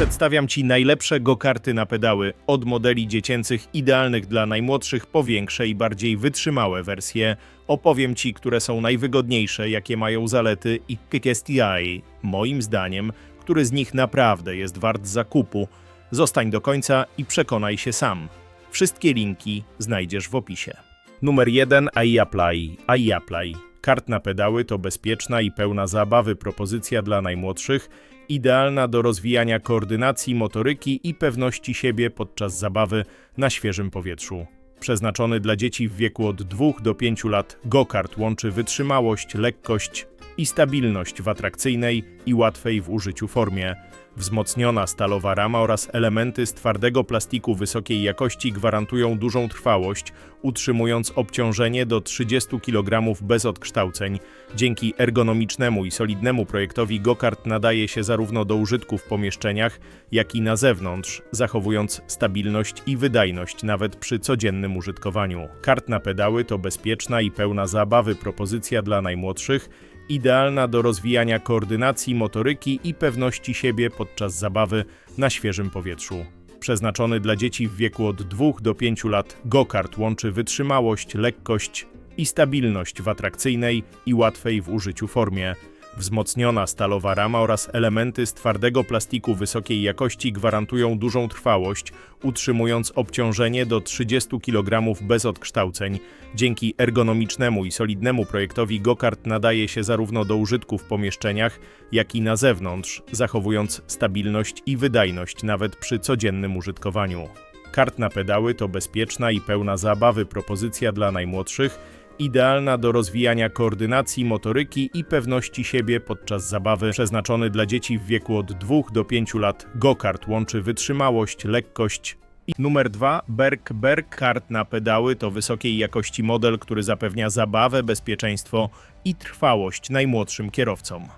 Przedstawiam Ci najlepsze go-karty na pedały od modeli dziecięcych idealnych dla najmłodszych po większe i bardziej wytrzymałe wersje. Opowiem Ci, które są najwygodniejsze, jakie mają zalety i KSTI. Moim zdaniem, który z nich naprawdę jest wart zakupu. Zostań do końca i przekonaj się sam. Wszystkie linki znajdziesz w opisie. Numer 1 iApply. iApply. Kart na pedały to bezpieczna i pełna zabawy propozycja dla najmłodszych, idealna do rozwijania koordynacji, motoryki i pewności siebie podczas zabawy na świeżym powietrzu. Przeznaczony dla dzieci w wieku od 2 do 5 lat, go-kart łączy wytrzymałość, lekkość i stabilność w atrakcyjnej i łatwej w użyciu formie. Wzmocniona stalowa rama oraz elementy z twardego plastiku wysokiej jakości gwarantują dużą trwałość, utrzymując obciążenie do 30 kg bez odkształceń. Dzięki ergonomicznemu i solidnemu projektowi go-kart nadaje się zarówno do użytku w pomieszczeniach, jak i na zewnątrz, zachowując stabilność i wydajność nawet przy codziennym użytkowaniu. Kart na pedały to bezpieczna i pełna zabawy propozycja dla najmłodszych, idealna do rozwijania koordynacji, motoryki i pewności siebie podczas zabawy na świeżym powietrzu. Przeznaczony dla dzieci w wieku od 2 do 5 lat, go-kart łączy wytrzymałość, lekkość i stabilność w atrakcyjnej i łatwej w użyciu formie. Wzmocniona stalowa rama oraz elementy z twardego plastiku wysokiej jakości gwarantują dużą trwałość, utrzymując obciążenie do 30 kg bez odkształceń. Dzięki ergonomicznemu i solidnemu projektowi go-kart nadaje się zarówno do użytku w pomieszczeniach, jak i na zewnątrz, zachowując stabilność i wydajność nawet przy codziennym użytkowaniu. Kart na pedały to bezpieczna i pełna zabawy propozycja dla najmłodszych, idealna do rozwijania koordynacji, motoryki i pewności siebie podczas zabawy, przeznaczony dla dzieci w wieku od 2 do 5 lat. Go-kart łączy wytrzymałość, lekkość numer 2 Berk Berk kart na pedały to wysokiej jakości model, który zapewnia zabawę, bezpieczeństwo i trwałość najmłodszym kierowcom.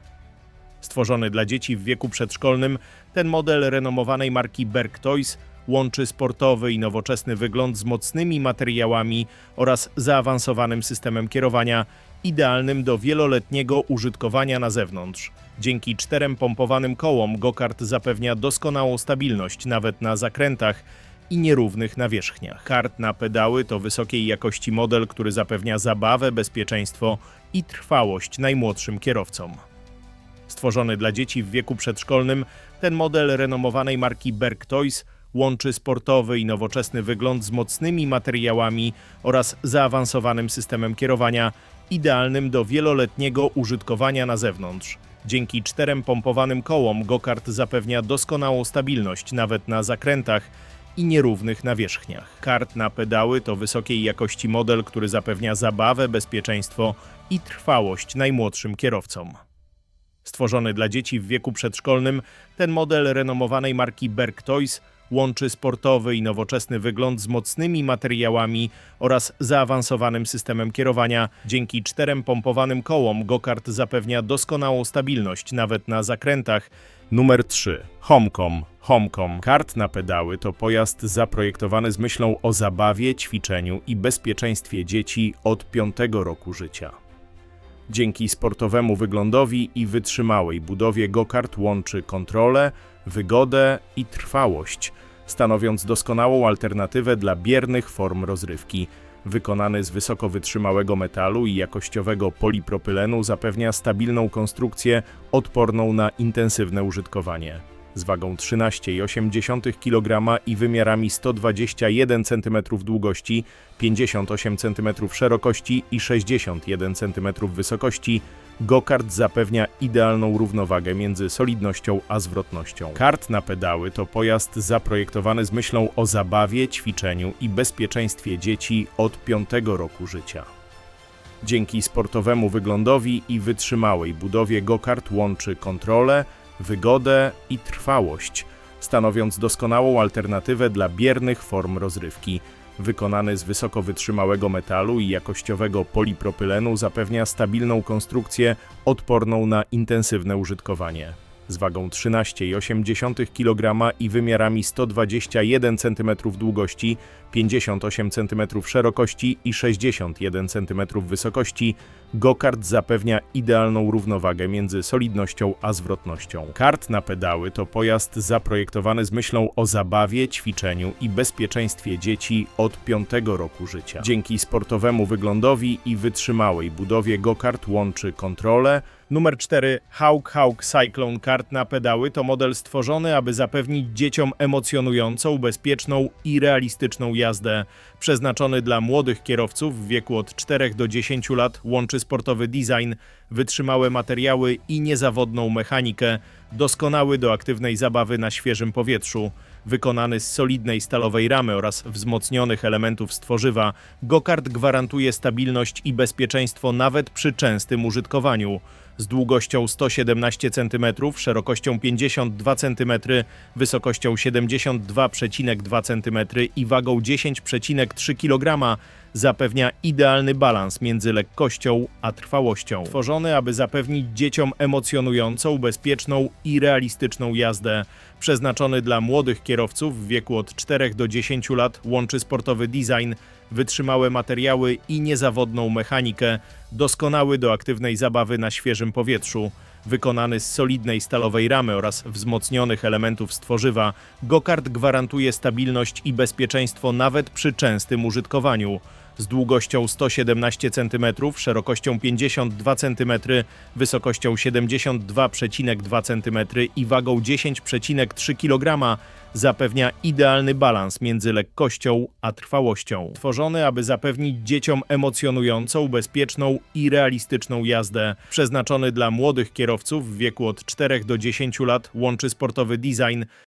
Stworzony dla dzieci w wieku przedszkolnym, ten model renomowanej marki Berk Toys łączy sportowy i nowoczesny wygląd z mocnymi materiałami oraz zaawansowanym systemem kierowania, idealnym do wieloletniego użytkowania na zewnątrz. Dzięki czterem pompowanym kołom go-kart zapewnia doskonałą stabilność nawet na zakrętach i nierównych nawierzchniach. Kart na pedały to wysokiej jakości model, który zapewnia zabawę, bezpieczeństwo i trwałość najmłodszym kierowcom. Stworzony dla dzieci w wieku przedszkolnym, ten model renomowanej marki Berk Toys łączy sportowy i nowoczesny wygląd z mocnymi materiałami oraz zaawansowanym systemem kierowania, idealnym do wieloletniego użytkowania na zewnątrz. Dzięki czterem pompowanym kołom go-kart zapewnia doskonałą stabilność nawet na zakrętach i nierównych nawierzchniach. Kart na pedały to wysokiej jakości model, który zapewnia zabawę, bezpieczeństwo i trwałość najmłodszym kierowcom. Stworzony dla dzieci w wieku przedszkolnym, ten model renomowanej marki Berk Toys łączy sportowy i nowoczesny wygląd z mocnymi materiałami oraz zaawansowanym systemem kierowania. Dzięki czterem pompowanym kołom go-kart zapewnia doskonałą stabilność nawet na zakrętach. Numer 3. Homecom. Homecom. Kart na pedały to pojazd zaprojektowany z myślą o zabawie, ćwiczeniu i bezpieczeństwie dzieci od 5 roku życia. Dzięki sportowemu wyglądowi i wytrzymałej budowie go-kart łączy kontrolę, wygodę i trwałość, stanowiąc doskonałą alternatywę dla biernych form rozrywki. Wykonany z wysoko wytrzymałego metalu i jakościowego polipropylenu zapewnia stabilną konstrukcję odporną na intensywne użytkowanie. Z wagą 13,8 kg i wymiarami 121 cm długości, 58 cm szerokości i 61 cm wysokości, go-kart zapewnia idealną równowagę między solidnością a zwrotnością. Kart na pedały to pojazd zaprojektowany z myślą o zabawie, ćwiczeniu i bezpieczeństwie dzieci od 5 roku życia. Dzięki sportowemu wyglądowi i wytrzymałej budowie go-kart łączy kontrolę, wygodę i trwałość, stanowiąc doskonałą alternatywę dla biernych form rozrywki. Wykonany z wysoko wytrzymałego metalu i jakościowego polipropylenu zapewnia stabilną konstrukcję odporną na intensywne użytkowanie. z wagą 13,8 kg i wymiarami 121 cm długości, 58 cm szerokości i 61 cm wysokości, go-kart zapewnia idealną równowagę między solidnością a zwrotnością. Kart na pedały to pojazd zaprojektowany z myślą o zabawie, ćwiczeniu i bezpieczeństwie dzieci od 5 roku życia. Dzięki sportowemu wyglądowi i wytrzymałej budowie go-kart łączy kontrolę, Numer 4 Hawk Hawk Cyclone Kart na pedały to model stworzony, aby zapewnić dzieciom emocjonującą, bezpieczną i realistyczną jazdę. Przeznaczony dla młodych kierowców w wieku od 4 do 10 lat łączy sportowy design, wytrzymałe materiały i niezawodną mechanikę, doskonały do aktywnej zabawy na świeżym powietrzu. Wykonany z solidnej stalowej ramy oraz wzmocnionych elementów z tworzywa, go-kart gwarantuje stabilność i bezpieczeństwo nawet przy częstym użytkowaniu. Z długością 117 cm, szerokością 52 cm, wysokością 72,2 cm i wagą 10,3 kg zapewnia idealny balans między lekkością a trwałością. Tworzony, aby zapewnić dzieciom emocjonującą, bezpieczną i realistyczną jazdę. Przeznaczony dla młodych kierowców w wieku od 4 do 10 lat łączy sportowy design, wytrzymałe materiały i niezawodną mechanikę, doskonały do aktywnej zabawy na świeżym powietrzu. Wykonany z solidnej stalowej ramy oraz wzmocnionych elementów z tworzywa, go-kart gwarantuje stabilność i bezpieczeństwo nawet przy częstym użytkowaniu. Z długością 117 cm, szerokością 52 cm, wysokością 72,2 cm i wagą 10,3 kg zapewnia idealny balans między lekkością a trwałością. Tworzony, aby zapewnić dzieciom emocjonującą, bezpieczną i realistyczną jazdę. Przeznaczony dla młodych kierowców w wieku od 4 do 10 lat łączy sportowy design,